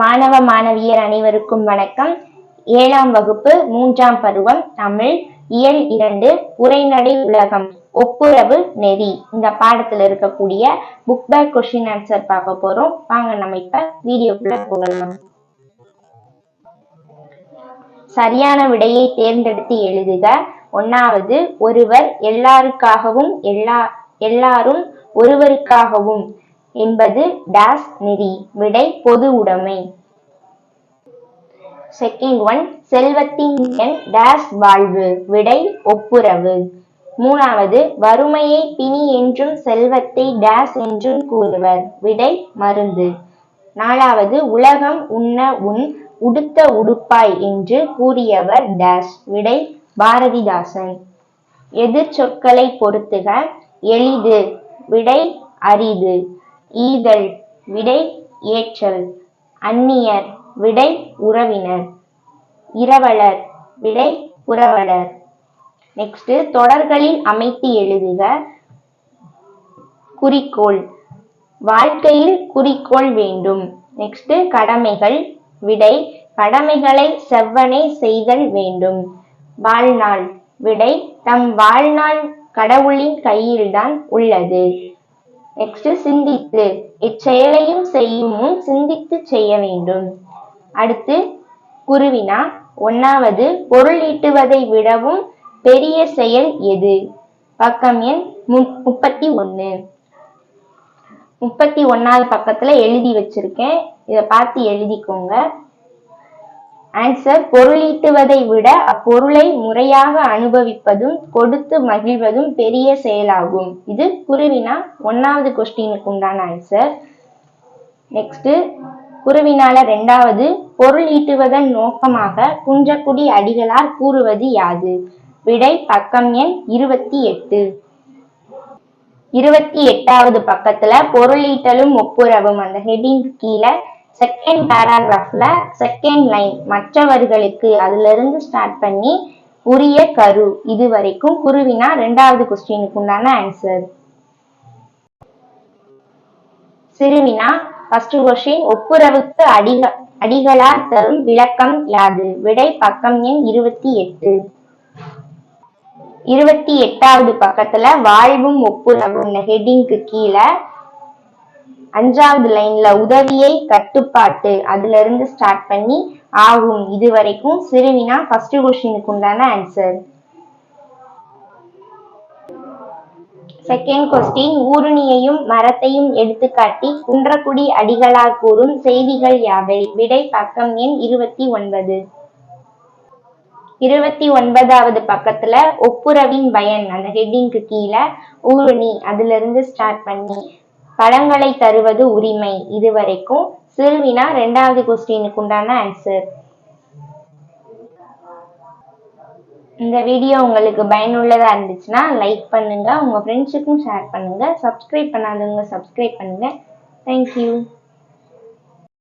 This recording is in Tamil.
மாணவ மாணவியர் அனைவருக்கும் வணக்கம். ஏழாம் வகுப்பு மூன்றாம் பருவம் தமிழ் இயல் இரண்டு உரைநடை உலகம் ஒப்புரவு நெறி. இந்த பாடத்துல இருக்கக்கூடிய புக் பேக் கொஸ்டின் ஆன்சர் பார்க்க போறோம். வாங்க நம்ம இப்ப வீடியோக்குள்ள போகலாம். சரியான விடையை தேர்ந்தெடுத்து எழுதுக. ஒன்னாவது ஒருவர் எல்லாருக்காகவும் எல்லா எல்லாரும் ஒருவருக்காகவும். என்பது டேஸ் நெறி விடை பொது உடைமை. செகண்ட் ஒன் செல்வத்தின் டேஸ் வாழ்வு விடை ஒப்புரவு. மூணாவது வறுமையை பிணி என்றும் செல்வத்தை டேஸ் என்றும் கூறுவர் விடை மருந்து. நாலாவது உலகம் உண்ண உன் உடுத்த உடுப்பாய் என்று கூறியவர் டேஸ் விடை பாரதிதாசன். எதிர் சொற்களை பொருத்துக எளிது விடை அரிது. ஈதல் விடை ஏற்றல் அந்நியர் விடை உறவினர் இரவலர் விடை உறவலர். நெக்ஸ்ட் தொடர்களில் அமைத்து எழுதுக. குறிக்கோள். வாழ்க்கையில் குறிக்கோள் வேண்டும். நெக்ஸ்ட் கடமைகள் விடை கடமைகளை செவ்வனை செய்தல் வேண்டும். வாழ்நாள் விடை தம் வாழ்நாள் கடவுளின் கையில்தான் உள்ளது. நெக்ஸ்ட் சிந்தித்து இச்செயலையும் செய்யும் முன் சிந்தித்து செய்ய வேண்டும். அடுத்து குருவினா ஒன்னாவது பொருள் ஈட்டுவதை விடவும் பெரிய செயல் எது? பக்கம் எண் முப்பத்தி ஒன்னு. முப்பத்தி ஒன்னாவது பக்கத்துல எழுதி வச்சிருக்கேன். இதை பார்த்து எழுதிக்கோங்க. ஆன்சர் பொருளீட்டுவதை விட அப்பொருளை முறையாக அனுபவிப்பதும் கொடுத்து மகிழ்வதும் பெரிய செயலாகும். இது குருவினா ஒன்னாவது கொஸ்டினுக்கு உண்டான ஆன்சர் நெக்ஸ்ட் குருவினால ரெண்டாவது பொருள் ஈட்டுவதன் நோக்கமாக குன்றக்குடி அடிகளார் கூறுவது யாது? விடை பக்கம் எண் இருபத்தி எட்டு. இருபத்தி எட்டாவது பக்கத்துல பொருளீட்டலும் ஒப்புரவும். அந்த ஹெட்டிங் கீழே செகண்ட் பேராகிராஃப்ல செகண்ட் லைன் மற்றவர்களுக்கு அதுல இருந்து ஸ்டார்ட் பண்ணி உரிய கரு இது வரைக்கும் குருவினா ரெண்டாவது கொஸ்டினுக்கு உண்டான ஆன்சர் சிறுவினா ஃபர்ஸ்ட் கொஸ்டின் ஒப்புரவுக்கு அடிக அடிகளார் தரும் விளக்கம் யாது? விடை பக்கம் எண் இருபத்தி எட்டு. இருபத்தி எட்டாவது பக்கத்துல வாழ்வும் ஒப்புரவும் ஹெட்டிங்க்கு கீழே அஞ்சாவது லைன்ல உதவியை கட்டுப்பாட்டு. அதுல இருந்து ஸ்டார்ட் பண்ணி ஆகும். இது வரைக்கும் சிறுவினா ஃபர்ஸ்ட் கொஸ்டினுக்கு உண்டான ஆன்சர் செகண்ட் கொஸ்டின் ஊருணியையும் மரத்தையும் எடுத்துக்காட்டி குன்றக்குடி அடிகளார் கூறும் செய்திகள் யாவை? விடை பக்கம் எண் இருபத்தி ஒன்பது. இருபத்தி ஒன்பதாவது பக்கத்துல ஒப்புரவின் பயன் அந்த ஹெட்டிங்க்கு கீழே ஊருணி அதுல இருந்து ஸ்டார்ட் பண்ணி பழங்களை தருவது உரிமை. இது வரைக்கும் சிறுவினா ரெண்டாவது கொஸ்டினுக்கு உண்டான ஆன்சர் இந்த வீடியோ உங்களுக்கு பயனுள்ளதாக இருந்துச்சுன்னா லைக் பண்ணுங்க. உங்கள் ஃப்ரெண்ட்ஸுக்கும் ஷேர் பண்ணுங்க. சப்ஸ்கிரைப் பண்ணாதவங்க சப்ஸ்கிரைப் பண்ணுங்க. தேங்க்யூ